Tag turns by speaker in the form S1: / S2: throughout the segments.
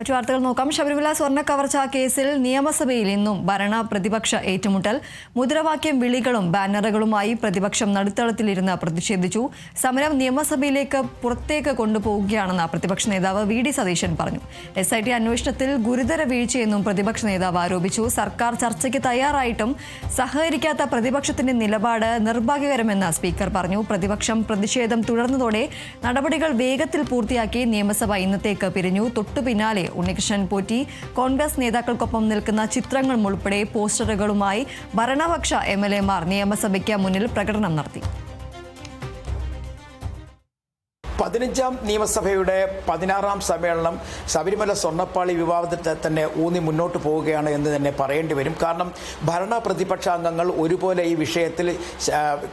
S1: മറ്റു വാർത്തകൾ നോക്കാം. ശബരിമല സ്വർണ കവർച്ച കേസിൽ നിയമസഭയിൽ ഇന്നും ഭരണ പ്രതിപക്ഷ ഏറ്റുമുട്ടൽ. മുദ്രാവാക്യം വിളികളും ബാനറുകളുമായി പ്രതിപക്ഷം നടുത്തളത്തിലിരുന്ന് പ്രതിഷേധിച്ചു. സമരം നിയമസഭയിലേക്ക് പുറത്തേക്ക് കൊണ്ടുപോവുകയാണെന്ന് പ്രതിപക്ഷ നേതാവ് വി ഡി സതീശൻ പറഞ്ഞു. എസ് ഐ ടി അന്വേഷണത്തിൽ ഗുരുതര വീഴ്ചയെന്നും പ്രതിപക്ഷ നേതാവ് ആരോപിച്ചു. സർക്കാർ ചർച്ചയ്ക്ക് തയ്യാറായിട്ടും സഹകരിക്കാത്ത പ്രതിപക്ഷത്തിന്റെ നിലപാട് നിർഭാഗ്യകരമെന്ന് സ്പീക്കർ പറഞ്ഞു. പ്രതിപക്ഷം പ്രതിഷേധം തുടർന്നതോടെ നടപടികൾ വേഗത്തിൽ പൂർത്തിയാക്കി നിയമസഭ ഇന്നത്തേക്ക് പിരിഞ്ഞു. തൊട്ടു പിന്നാലെ ഉണ്ണികൃഷ്ണൻ പോറ്റി. കോൺഗ്രസ് നേതാക്കൾക്കൊപ്പം നിൽക്കുന്ന ചിത്രങ്ങളും ഉൾപ്പെടെ പോസ്റ്ററുകളുമായി ഭരണപക്ഷ എം എൽ എമാർ നിയമസഭയ്ക്ക് മുന്നിൽ പ്രകടനം നടത്തി.
S2: പതിനഞ്ചാം നിയമസഭയുടെ പതിനാറാം സമ്മേളനം ശബരിമല സ്വർണപ്പാളി വിവാദത്തിൽ തന്നെ ഊന്നി മുന്നോട്ട് പോവുകയാണ് എന്ന് തന്നെ പറയേണ്ടി വരും. കാരണം ഭരണ പ്രതിപക്ഷ അംഗങ്ങൾ ഒരുപോലെ ഈ വിഷയത്തിൽ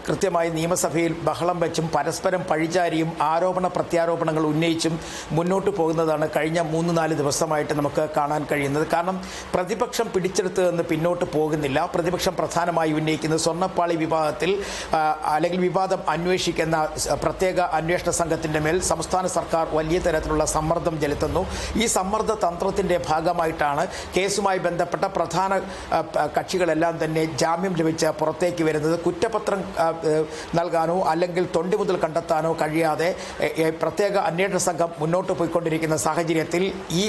S2: കൃത്യമായി നിയമസഭയിൽ ബഹളം വെച്ചും പരസ്പരം പഴിചാരിയും ആരോപണ പ്രത്യാരോപണങ്ങൾ ഉന്നയിച്ചും മുന്നോട്ട് പോകുന്നതാണ് കഴിഞ്ഞ മൂന്ന് നാല് ദിവസമായിട്ട് നമുക്ക് കാണാൻ കഴിയുന്നത്. കാരണം പ്രതിപക്ഷം പിടിച്ചെടുത്ത് നിന്ന് പിന്നോട്ട് പോകുന്നില്ല. പ്രതിപക്ഷം പ്രധാനമായി ഉന്നയിക്കുന്നത് സ്വർണപ്പാളി വിവാദത്തിൽ അല്ലെങ്കിൽ വിവാദം അന്വേഷിക്കുന്ന പ്രത്യേക അന്വേഷണ സംഘത്തിന്റെ മേൽ സംസ്ഥാന സർക്കാർ വലിയ തരത്തിലുള്ള സമ്മർദ്ദം ചെലുത്തുന്നു. ഈ സമ്മർദ്ദ തന്ത്രത്തിന്റെ ഭാഗമായിട്ടാണ് കേസുമായി ബന്ധപ്പെട്ട പ്രധാന കക്ഷികളെല്ലാം തന്നെ ജാമ്യം ലഭിച്ച് പുറത്തേക്ക് വരുന്നത്. കുറ്റപത്രം നൽകാനോ അല്ലെങ്കിൽ തൊണ്ടി മുതൽ കണ്ടെത്താനോ കഴിയാതെ പ്രത്യേക അന്വേഷണ സംഘം മുന്നോട്ട് പോയിക്കൊണ്ടിരിക്കുന്ന സാഹചര്യത്തിൽ ഈ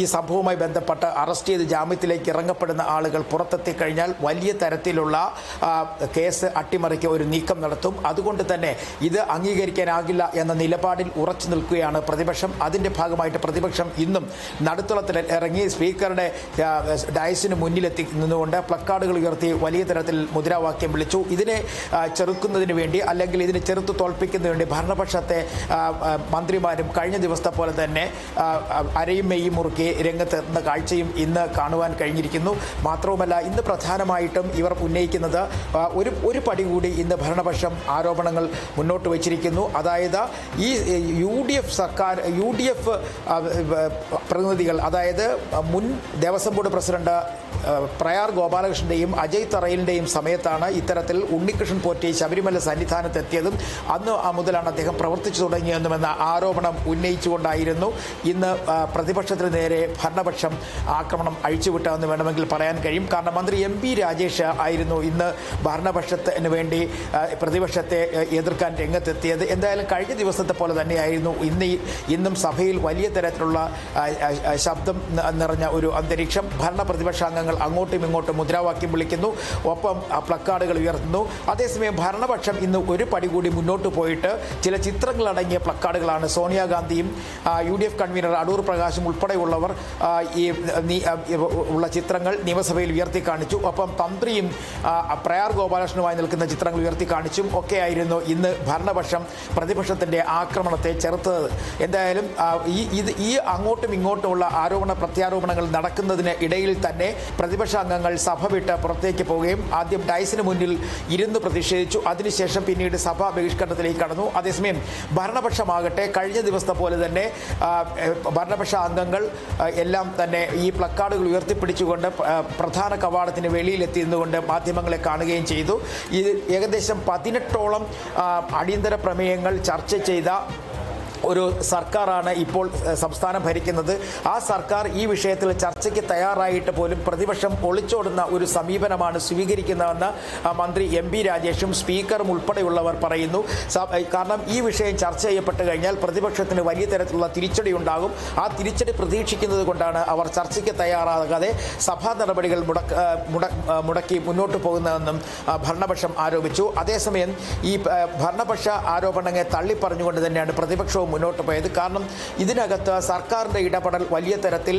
S2: ഈ സംഭവവുമായി ബന്ധപ്പെട്ട് അറസ്റ്റ് ചെയ്ത് ജാമ്യത്തിലേക്ക് ഇറങ്ങപ്പെടുന്ന ആളുകൾ പുറത്തെത്തി കഴിഞ്ഞാൽ വലിയ തരത്തിലുള്ള കേസ് അട്ടിമറിക്ക് ഒരു നീക്കം നടത്തും. അതുകൊണ്ട് തന്നെ ഇത് അംഗീകരിക്കാനാകില്ല എന്ന നിലപാടിൽ ഉറച്ചു നിൽക്കുകയാണ് പ്രതിപക്ഷം. അതിന്റെ ഭാഗമായിട്ട് പ്രതിപക്ഷം ഇന്നും നടുത്തളത്തിൽ ഇറങ്ങി സ്പീക്കറുടെ ഡയസിന് മുന്നിലെത്തി നിന്നുകൊണ്ട് പ്ലക്കാർഡുകൾ ഉയർത്തി വലിയ തരത്തിൽ മുദ്രാവാക്യം വിളിച്ചു. ഇതിനെ ചെറുക്കുന്നതിന് വേണ്ടി അല്ലെങ്കിൽ ഇതിനെ ചെറുത്ത് തോൽപ്പിക്കുന്നതിന് വേണ്ടി ഭരണപക്ഷത്തെ മന്ത്രിമാരും കഴിഞ്ഞ ദിവസത്തെ പോലെ തന്നെ അരയും മെയ്യും മുറുക്കി രംഗത്തെത്തുന്ന കാഴ്ചയും ഇന്ന് കാണുവാൻ കഴിഞ്ഞിരിക്കുന്നു. മാത്രവുമല്ല ഇന്ന് പ്രധാനമായിട്ടും ഇവർ ഉന്നയിക്കുന്നത് ഒരു ഒരു പടി കൂടി ഇന്ന് ഭരണപക്ഷം ആരോപണങ്ങൾ മുന്നോട്ട് വച്ചിരിക്കുന്നു. അതായത് ഈ യു ഡി എഫ് സർക്കാർ യു ഡി എഫ് പ്രതിനിധികൾ അതായത് മുൻ ദേവസ്വം ബോർഡ് പ്രസിഡന്റ് പ്രയാർ ഗോപാലകൃഷ്ണന്റെയും അജയ് തറയിലിന്റെയും സമയത്താണ് ഇത്തരത്തിൽ ഉണ്ണികൃഷ്ണൻ പോറ്റി ശബരിമല സന്നിധാനത്തെത്തിയതും അന്ന് മുതലാണ് അദ്ദേഹം പ്രവർത്തിച്ചു തുടങ്ങിയതെന്നുമെന്ന ആരോപണം ഉന്നയിച്ചുകൊണ്ടായിരുന്നു ഇന്ന് പ്രതിപക്ഷത്തിന് നേരെ ഭരണപക്ഷം ആക്രമണം അഴിച്ചുവിട്ടതെന്ന് വേണമെങ്കിൽ പറയാൻ കഴിയും. കാരണം മന്ത്രി എം പി രാജേഷ് ആയിരുന്നു ഇന്ന് ഭരണപക്ഷത്തിന് വേണ്ടി പ്രതിപക്ഷത്തെ എതിർക്കാൻ രംഗത്തെത്തിയത്. എന്തായാലും കഴിഞ്ഞ ദിവസത്തെ പോലെ തന്നെയായിരുന്നു ഇന്ന് ഇന്നും സഭയിൽ വലിയ തരത്തിലുള്ള ശബ്ദം നിറഞ്ഞ ഒരു അന്തരീക്ഷം ഭരണ പ്രതിപക്ഷ അംഗങ്ങൾ അങ്ങോട്ടും ഇങ്ങോട്ടും മുദ്രാവാക്യം വിളിക്കുന്നു. ഒപ്പം പ്ലക്കാർഡുകൾ ഉയർത്തുന്നു. അതേസമയം ഭരണപക്ഷം ഇന്ന് ഒരു പടി കൂടി മുന്നോട്ട് പോയിട്ട് ചില ചിത്രങ്ങളടങ്ങിയ പ്ലക്കാർഡുകളാണ്. സോണിയാഗാന്ധിയും U D F convener Adoor പ്രകാശും ഉൾപ്പെടെയുള്ളവർ ഈ ഉള്ള ചിത്രങ്ങൾ നിയമസഭയിൽ ഉയർത്തി കാണിച്ചു. ഒപ്പം തന്ത്രിയും പ്രയാർ ഗോപാലകൃഷ്ണനുമായി നിൽക്കുന്ന ചിത്രങ്ങൾ ഉയർത്തി കാണിച്ചും ഒക്കെയായിരുന്നു ഇന്ന് ഭരണപക്ഷം പ്രതിപക്ഷത്തിന്റെ ആക്രമണത്തെ ചെറുത്തത്. എന്തായാലും ഈ ഇത് ഈ അങ്ങോട്ടും ഇങ്ങോട്ടുമുള്ള ആരോപണ പ്രത്യാരോപണങ്ങൾ നടക്കുന്നതിന് ഇടയിൽ തന്നെ പ്രതിപക്ഷ അംഗങ്ങൾ സഭ വിട്ട് പുറത്തേക്ക് പോവുകയും ആദ്യം ഡൈസിന് മുന്നിൽ ഇരുന്ന് പ്രതിഷേധിച്ചു. അതിനുശേഷം പിന്നീട് സഭ ബഹിഷ്കരണത്തിലേക്ക് കടന്നു. അതേസമയം ഭരണപക്ഷമാകട്ടെ കഴിഞ്ഞ ദിവസത്തെ പോലെ തന്നെ ഭരണപക്ഷ അംഗങ്ങൾ എല്ലാം തന്നെ ഈ പ്ലക്കാർഡുകൾ ഉയർത്തിപ്പിടിച്ചുകൊണ്ട് പ്രധാന കവാടത്തിന് വെളിയിലെത്തി നിന്നുകൊണ്ട് മാധ്യമങ്ങളെ കാണുകയും ചെയ്തു. ഇത് ഏകദേശം പതിനെട്ടോളം അടിയന്തര പ്രമേയങ്ങൾ ചർച്ച ചെയ്ത ഒരു സർക്കാരാണ് ഇപ്പോൾ സംസ്ഥാനം ഭരിക്കുന്നത്. ആ സർക്കാർ ഈ വിഷയത്തിൽ ചർച്ചയ്ക്ക് തയ്യാറായിട്ട് പോലും പ്രതിപക്ഷം ഒളിച്ചോടുന്ന ഒരു സമീപനമാണ് സ്വീകരിക്കുന്നതെന്ന് മന്ത്രി എം പി രാജേഷും സ്പീക്കറും ഉൾപ്പെടെയുള്ളവർ പറയുന്നു. കാരണം ഈ വിഷയം ചർച്ച ചെയ്യപ്പെട്ട് കഴിഞ്ഞാൽ പ്രതിപക്ഷത്തിന് വലിയ തരത്തിലുള്ള തിരിച്ചടി ഉണ്ടാകും. ആ തിരിച്ചടി പ്രതീക്ഷിക്കുന്നത് കൊണ്ടാണ് അവർ ചർച്ചയ്ക്ക് തയ്യാറാകാതെ സഭാ നടപടികൾ മുടക്കി മുന്നോട്ട് പോകുന്നതെന്നും ഭരണപക്ഷം ആരോപിച്ചു. അതേസമയം ഈ ഭരണപക്ഷ ആരോപണങ്ങളെ തള്ളിപ്പറഞ്ഞുകൊണ്ട് തന്നെയാണ് പ്രതിപക്ഷവും മുന്നോട്ട് പോയത് കാരണം ഇതിനകത്ത് സർക്കാരിന്റെ ഇടപെടൽ വലിയ തരത്തിൽ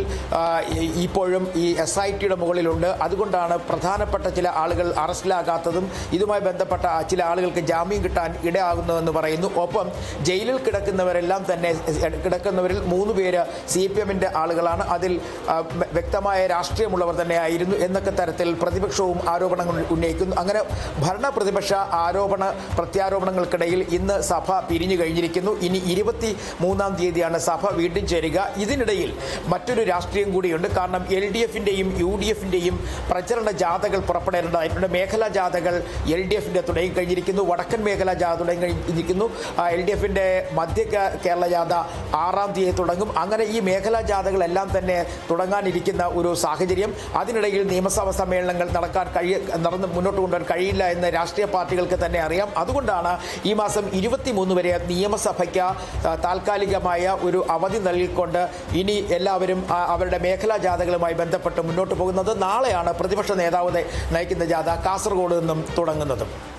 S2: ഇപ്പോഴും ഈ എസ് ഐ ടിയുടെ മുകളിലുണ്ട്. അതുകൊണ്ടാണ് പ്രധാനപ്പെട്ട ചില ആളുകൾ അറസ്റ്റിലാകാത്തതും ഇതുമായി ബന്ധപ്പെട്ട ചില ആളുകൾക്ക് ജാമ്യം കിട്ടാൻ ഇടയാകുന്നതെന്ന് പറയുന്നു. ഒപ്പം ജയിലിൽ കിടക്കുന്നവരെല്ലാം തന്നെ കിടക്കുന്നവരിൽ മൂന്ന് പേര് സി പി എമ്മിന്റെ ആളുകളാണ്. അതിൽ വ്യക്തമായ രാഷ്ട്രീയമുള്ളവർ തന്നെയായിരുന്നു എന്നൊക്കെ തരത്തിൽ പ്രതിപക്ഷവും ആരോപണങ്ങൾ ഉന്നയിക്കുന്നു. അങ്ങനെ ഭരണ പ്രതിപക്ഷ ആരോപണ പ്രത്യാരോപണങ്ങൾക്കിടയിൽ ഇന്ന് സഭ പിരിഞ്ഞു കഴിഞ്ഞിരിക്കുന്നു. ഇനി ഇരുപത്തി ഇരുപത്തി മൂന്നാം തീയതിയാണ് സഭ വീണ്ടും ചേരുക. ഇതിനിടയിൽ മറ്റൊരു രാഷ്ട്രീയം കൂടിയുണ്ട്. കാരണം എൽ ഡി എഫിന്റെയും യു ഡി എഫിന്റെയും പ്രചരണ ജാഥകൾ പുറപ്പെടേണ്ടതായിട്ടുണ്ട്. മേഖലാ ജാഥകൾ എൽ ഡി എഫിന്റെ തുടങ്ങി കഴിഞ്ഞിരിക്കുന്നു. വടക്കൻ മേഖലാ ജാഥ തുടങ്ങി കഴിഞ്ഞിരിക്കുന്നു. എൽ ഡി എഫിന്റെ മധ്യ കേരള ജാഥ ആറാം തീയതി തുടങ്ങും. അങ്ങനെ ഈ മേഖലാ ജാഥകളെല്ലാം തന്നെ തുടങ്ങാനിരിക്കുന്ന ഒരു സാഹചര്യം. അതിനിടയിൽ നിയമസഭാ സമ്മേളനങ്ങൾ നടക്കാൻ കഴിയ നടന്ന് മുന്നോട്ട് കൊണ്ടുവരാൻ കഴിയില്ല എന്ന് രാഷ്ട്രീയ പാർട്ടികൾക്ക് തന്നെ അറിയാം. അതുകൊണ്ടാണ് ഈ മാസം ഇരുപത്തിമൂന്ന് വരെ നിയമസഭയ്ക്ക് താൽക്കാലികമായ ഒരു അവധി നൽകിക്കൊണ്ട് ഇനി എല്ലാവരും അവരുടെ മേഖലാ ജാഥകളുമായി ബന്ധപ്പെട്ട് മുന്നോട്ട് പോകുന്നത് നാളെയാണ് പ്രതിപക്ഷ നേതാവ് നയിക്കുന്ന ജാഥ കാസർഗോഡ് നിന്നും തുടങ്ങുന്നത്.